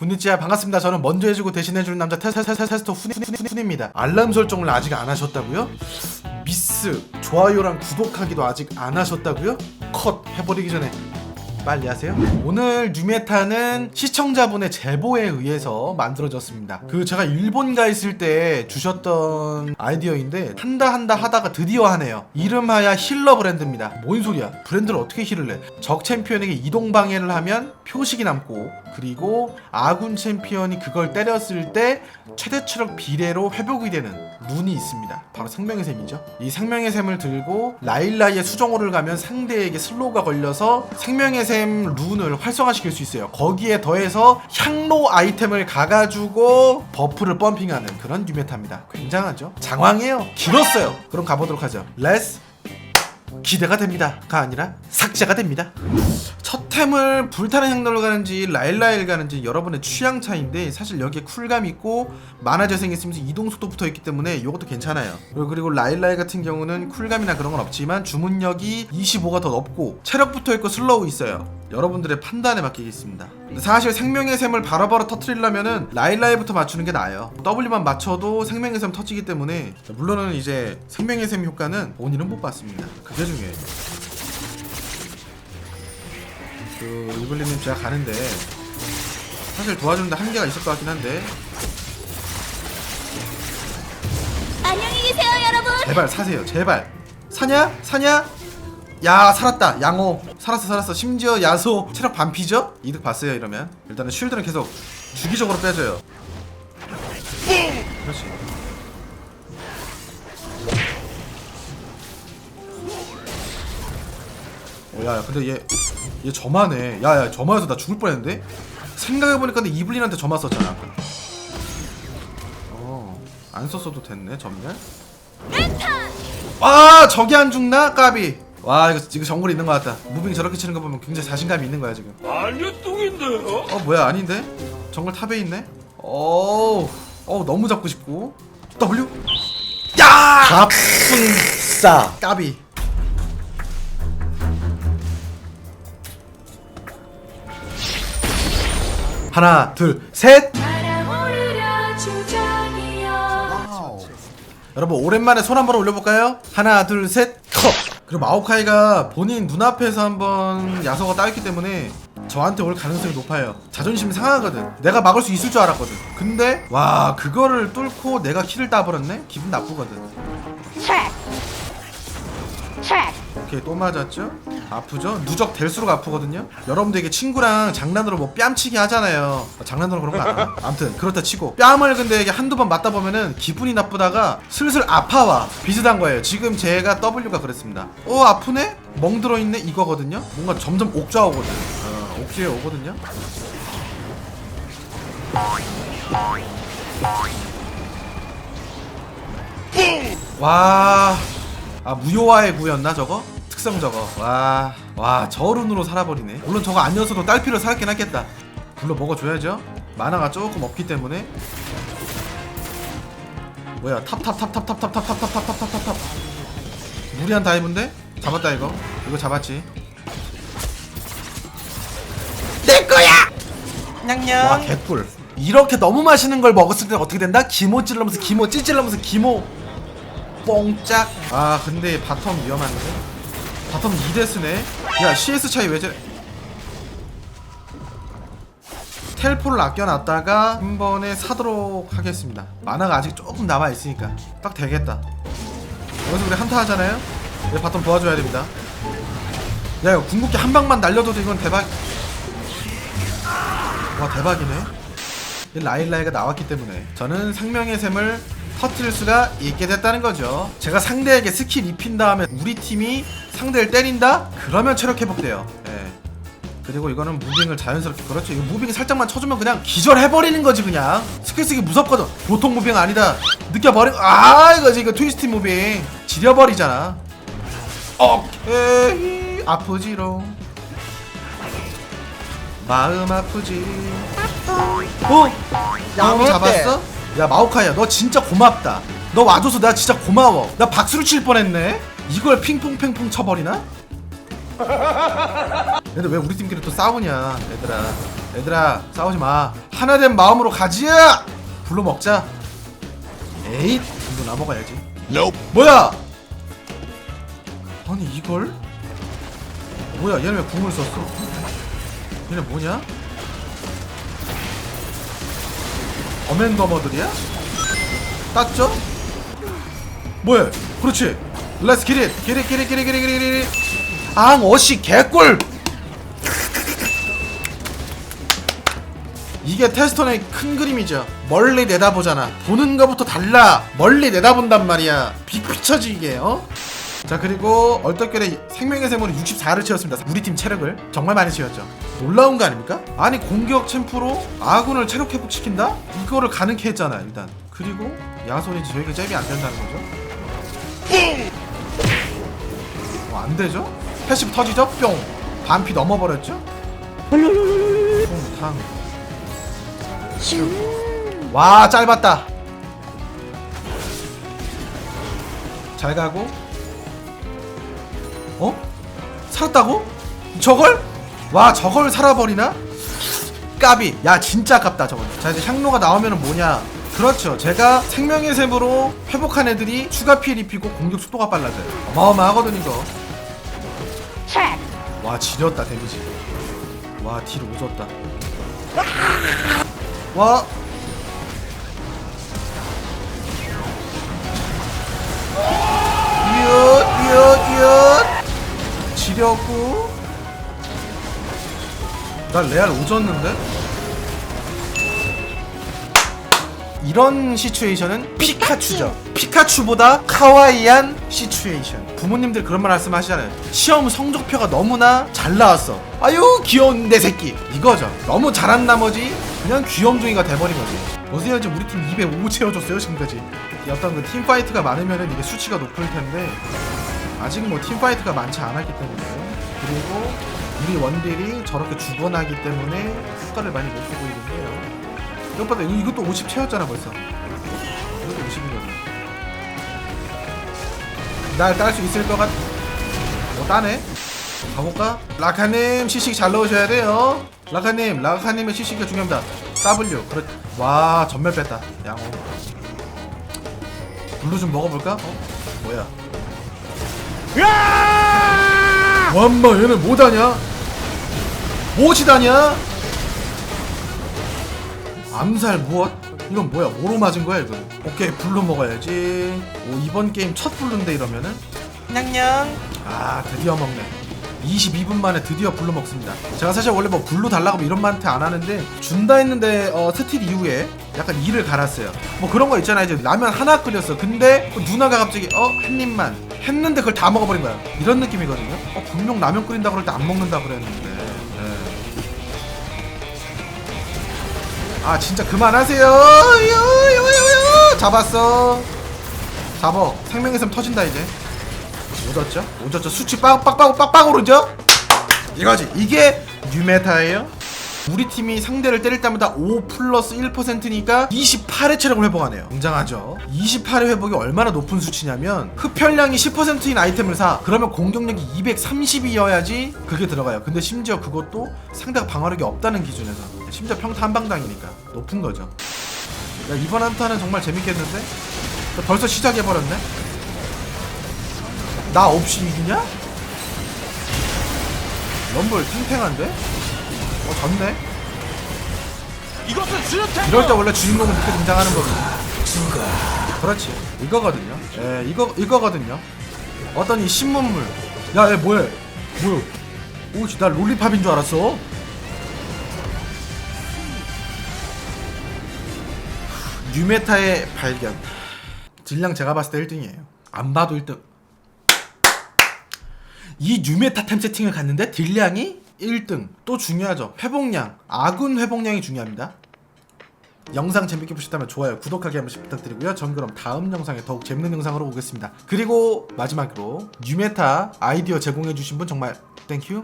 군니찌야 반갑습니다. 저는 먼저 해주고 대신해주는 남자 테스터 테스터 훈입니다. 알람 설정을 아직 안 하셨다고요? 미스 좋아요랑 구독하기도 아직 안 하셨다고요? 컷 해버리기 전에 빨리 하세요. 오늘 뉴메타는 시청자분의 제보에 의해서 만들어졌습니다. 그 제가 일본 가 있을 때 주셨던 아이디어인데 한다 한다 하다가 드디어 하네요. 이름하야 힐러 브랜드입니다. 뭔 소리야? 브랜드를 어떻게 힐을 내? 적 챔피언에게 이동 방해를 하면 표식이 남고 그리고 아군 챔피언이 그걸 때렸을 때 최대 체력 비례로 회복이 되는 룬이 있습니다. 바로 생명의 샘이죠. 이 생명의 샘을 들고 라일라이의 수정호를 가면 상대에게 슬로우가 걸려서 생명의 샘 룬을 활성화시킬 수 있어요. 거기에 더해서 향로 아이템을 가가지고 버프를 펌핑하는 그런 뉴메타입니다. 굉장하죠? 장황해요. 길었어요. 그럼 가보도록 하죠. 렛츠 기대가 됩니다가 아니라 삭제가 됩니다. 첫 템을 불타는 향로를 가는지 라일라일 가는지 여러분의 취향 차인데 사실 여기에 쿨감 있고 만화 재생 있으면서 이동 속도 붙어 있기 때문에 이것도 괜찮아요. 그리고, 라일라일 같은 경우는 쿨감이나 그런 건 없지만 주문력이 25가 더 높고 체력 붙어 있고 슬로우 있어요. 여러분들의 판단에 맡기겠습니다. 사실 생명의 샘을 바로바로 터트리려면은 라일라일부터 맞추는 게 나아요. W만 맞춰도 생명의 샘 터지기 때문에 물론은 이제 생명의 샘 효과는 본인은 못 받습니다. 그게 중요해요. 그 이블리님 제가 가는데 사실 도와주는데 한계가 있을 것 같긴 한데. 안녕히 계세요, 여러분. 제발 사세요 제발. 사냐? 사냐? 야 살았다 양호. 살았어 살았어. 심지어 야소. 체력 반피죠? 이득 봤어요 이러면. 일단은 쉴드는 계속 주기적으로 빼줘요. 그렇지. 어, 야, 야 근데 얘, 얘 저만해. 야, 야, 저만해서 나 죽을 뻔했는데? 생각해보니까 근데 이블린한테 저만 썼잖아. 어, 안 썼어도 됐네, 전멸. 와, 저기 안 죽나? 까비. 와, 이거, 이거 정글 있는 것 같다. 무빙 저렇게 치는 거 보면 굉장히 자신감이 있는 거야, 지금. 알류뚱인데요? 어, 뭐야, 아닌데? 정글 탑에 있네? 어우, 어우, 너무 잡고 싶고. W? 야! 갑분싸 까비. 하나, 둘, 셋. 여러분 오랜만에 손 한번 올려볼까요? 하나, 둘, 셋. 컵. 그리고 마오카이가 본인 눈앞에서 한번 야소가 따있기 때문에 저한테 올 가능성이 높아요. 자존심이 상하거든. 내가 막을 수 있을 줄 알았거든. 근데 와 그거를 뚫고 내가 키를 따버렸네. 기분 나쁘거든. 오케이 또 맞았죠? 아프죠? 누적 될수록 아프거든요? 여러분들 이게 친구랑 장난으로 뭐 뺨치기 하잖아요 어, 장난으로 그런 거 알아? 아무튼 그렇다 치고 뺨을 근데 이게 한두 번 맞다 보면은 기분이 나쁘다가 슬슬 아파와 비슷한 거예요 지금 제가 W가 그랬습니다 어 아프네? 멍 들어 있네? 이거거든요? 뭔가 점점 옥좌 오거든 어, 옥죄 오거든요? 와... 아 무효화의 구였나 저거? 특성 저거 와... 와 저룬으로 살아버리네 물론 저거 아니었어도 딸피로 살았긴 하겠다 불러 먹어줘야죠 만화가 조금 없기 때문에 뭐야 탑탑탑탑탑탑탑탑탑탑탑 탑탑 무리한 다이브인데? 잡았다 이거 이거 잡았지 와 개꿀 이렇게 너무 맛있는 걸 먹었을 때 어떻게 된다? 기모 찔러면서 기모 찌찔러면서 기모 뽕짝 아 근데 바텀 위험한데? 바텀 2데스네. 야 CS 차이 왜 저래? 텔포를 아껴놨다가 한 번에 사도록 하겠습니다. 만화가 아직 조금 남아있으니까 딱 되겠다. 여기서 우리 한타 하잖아요? 얘 바텀 도와줘야 됩니다. 야 이거 궁극기 한 방만 날려도 이건 대박. 와 대박이네. 이 라일라이가 나왔기 때문에 저는 생명의 샘을 터트릴 수가 있게 됐다는 거죠. 제가 상대에게 스킬 입힌 다음에 우리 팀이 상대를 때린다? 그러면 체력 회복돼요. 예. 그리고 이거는 무빙을 자연스럽게 그렇죠. 이거 무빙 살짝만 쳐주면 그냥 기절해버리는 거지 그냥. 스킬 쓰기 무섭거든. 보통 무빙 아니다. 느껴버리 아 이거지 이거 트위스트 무빙. 지려버리잖아. 오케이 아프지롱. 마음 아프지. 어? 야구 잡았어? 야 마오카이야 너 진짜 고맙다. 너 와줘서 나 진짜 고마워. 나 박수를 칠 뻔했네 이걸 핑퐁핑퐁 쳐버리나? 근데 왜 우리 팀끼리 또 싸우냐 얘들아. 얘들아 싸우지 마. 하나 된 마음으로 가지야 불러 먹자. 에잇 이거 나 먹어야지. 뭐야? 아니 이걸? 뭐야 얘는 왜 궁을 썼어? 얘네 뭐냐? 어맨더머들이야? 땄죠? 뭐야 그렇지 렛츠 기릿 기릿 기릿 기릿 기릿 기릿 기릿 앙 어시 개꿀 이게 테스턴의 큰 그림이죠. 멀리 내다보잖아. 보는 거부터 달라. 멀리 내다본단 말이야. 빅피처지 이게. 어? 자 그리고 얼떨결에 생명의 샘으로 64를 채웠습니다. 우리 팀 체력을 정말 많이 채웠죠. 놀라운 거 아닙니까? 아니 공격 챔프로 아군을 체력 회복시킨다? 이거를 가능케 했잖아 일단. 그리고 야손이 저에게 잽이 안 된다는 거죠. 어, 안 되죠? 패시브 터지죠? 뿅. 반피 넘어버렸죠? 퐁탕. 와 짧았다 잘 가고 어? 살았다고? 저걸? 와 저걸 살아버리나? 까비 야 진짜 아깝다 저건 자 이제 향로가 나오면 은 뭐냐 그렇죠. 제가 생명의 샘으로 회복한 애들이 추가 피해 입히고 공격 속도가 빨라져요. 어마어마하거든 이거. 와 지렸다 데미지. 와 딜 오졌다. 와. 이엇 이엇 이엇 지렸고. 나 레알 오졌는데? 이런 시츄에이션은 피카츄죠. 피카츄보다 카와이한 시츄에이션. 부모님들 그런 말 말씀 하시잖아요. 시험 성적표가 너무나 잘 나왔어. 아유 귀여운 내 새끼. 이거죠. 너무 잘한 나머지 그냥 귀염둥이가 돼버린 거지. 보세요. 이제 우리 팀 205 채워줬어요 지금까지. 이 어떤 그 팀파이트가 많으면은 이게 수치가 높을 텐데 아직 뭐 팀파이트가 많지 않았기 때문에 그리고 우리 원딜이 저렇게 죽어나기 때문에 효과를 많이 못 보고 있는데요 이것보다 이것도 50 채웠잖아 벌써 이것도 50이거든 날딸 수 있을 것 같... 어 따네 가볼까? 라카님 시식 잘 넣으셔야 돼요 라카님 라카님의 시식이 중요합니다 W 그렇 와 전멸 뺐다 양호 블루 좀 먹어볼까? 어? 뭐야 완마 얘는 뭐다냐? 무엇이다냐? 암살 무엇? 이건 뭐야? 뭐로 맞은 거야 이거? 오케이 블루 먹어야지. 오 이번 게임 첫 블루인데 이러면은 냥냥. 아 드디어 먹네. 22분 만에 드디어 블루 먹습니다. 제가 사실 원래 뭐 블루 달라고 뭐 이런 말한테 안 하는데 준다 했는데 어, 스틸 이후에 약간 이를 갈았어요. 뭐 그런 거 있잖아요. 이제 라면 하나 끓였어. 근데 그 누나가 갑자기 어 한 입만 했는데 그걸 다 먹어버린 거야. 이런 느낌이거든요. 어 분명 라면 끓인다 그럴 때 안 먹는다 그랬는데. 아 진짜 그만하세요. 잡았어. 잡어. 생명의 샘 터진다 이제. 오졌죠? 오졌죠? 수치 빡빡빡 빡빡 오르죠? 이거지. 이게 뉴메타예요. 우리 팀이 상대를 때릴 때마다 5 플러스 1%니까 28의 체력을 회복하네요. 굉장하죠? 28의 회복이 얼마나 높은 수치냐면 흡혈량이 10%인 아이템을 사. 그러면 공격력이 230이어야지 그게 들어가요. 근데 심지어 그것도 상대가 방어력이 없다는 기준에서. 심지어 평타 한 방 당이니까 높은 거죠. 야, 이번 한타는 정말 재밌겠는데? 벌써 시작해버렸네? 나 없이 이기냐? 럼블 탱탱한데? 어 졌네? 이것은 수류탄 이럴 때 원래 주인공은 이렇게 등장하는 거거든요 그렇지 이거거든요 예 이거 이거거든요 어떤 이 신문물 야 얘 뭐야 뭐야 오씨 나 롤리팝인 줄 알았어 뉴메타의 발견. 딜량 제가 봤을 때 1등이에요. 안 봐도 1등. 이 뉴메타 템 세팅을 갔는데 딜량이 1등. 또 중요하죠. 회복량. 아군 회복량이 중요합니다. 영상 재밌게 보셨다면 좋아요 구독하기 한 번씩 부탁드리고요. 전 그럼 다음 영상에 더욱 재밌는 영상으로 오겠습니다. 그리고 마지막으로 뉴메타 아이디어 제공해 주신 분 정말 땡큐